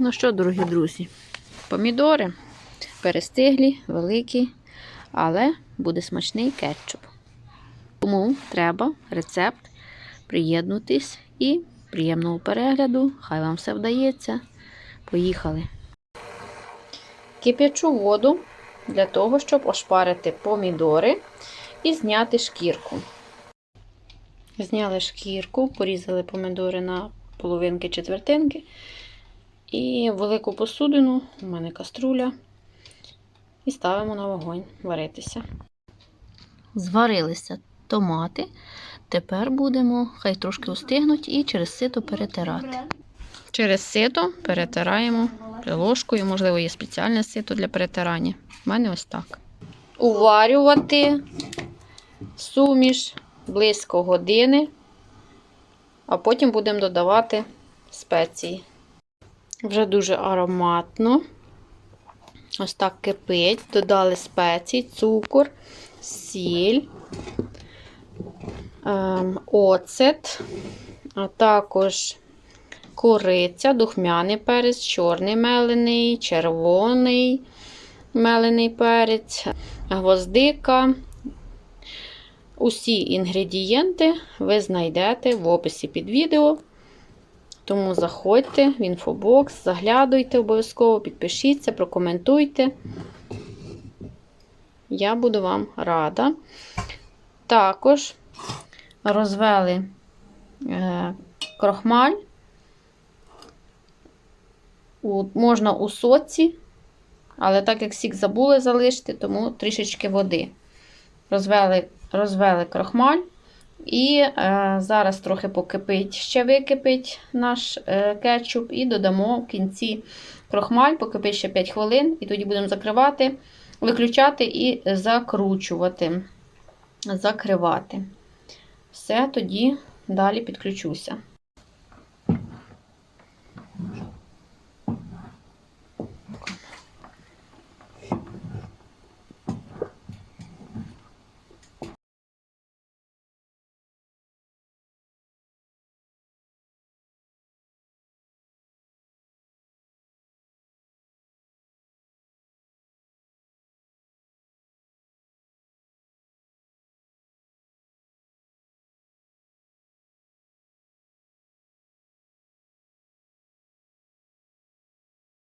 Ну що, дорогі друзі, помідори перестиглі, великі, але буде смачний кетчуп. Тому треба рецепт приєднутись і приємного перегляду. Хай вам все вдається. Поїхали. Кип'ячу воду для того, щоб ошпарити помідори і зняти шкірку. Зняли шкірку, порізали помідори на половинки четвертинки. І велику посудину, у мене каструля, і ставимо на вогонь варитися. Зварилися томати. Тепер будемо, хай трошки остигнуть, і через сито перетирати. Через сито перетираємо ложкою, можливо, є спеціальне сито для перетирання. У мене ось так. Уварювати суміш близько години, а потім будемо додавати спеції. Вже дуже ароматно. Ось так кипить. Додали спеції, цукор, сіль, ем, оцет, а також кориця, духмяний перець, чорний мелений, червоний мелений перець, гвоздика. Усі інгредієнти ви знайдете в описі під відео. Тому заходьте в інфобокс, заглядуйте обов'язково, підпишіться, прокоментуйте. Я буду вам рада. Також розвели е, крохмаль. Можна у соці, але так як сік забули залишити, тому трішечки води. Розвели, розвели крохмаль. І е, зараз трохи покипить, ще википить наш е, кетчуп, і додамо в кінці крохмаль, покипить ще 5 хвилин, і тоді будемо закривати, виключати і закручувати, закривати. Все, тоді далі підключуся.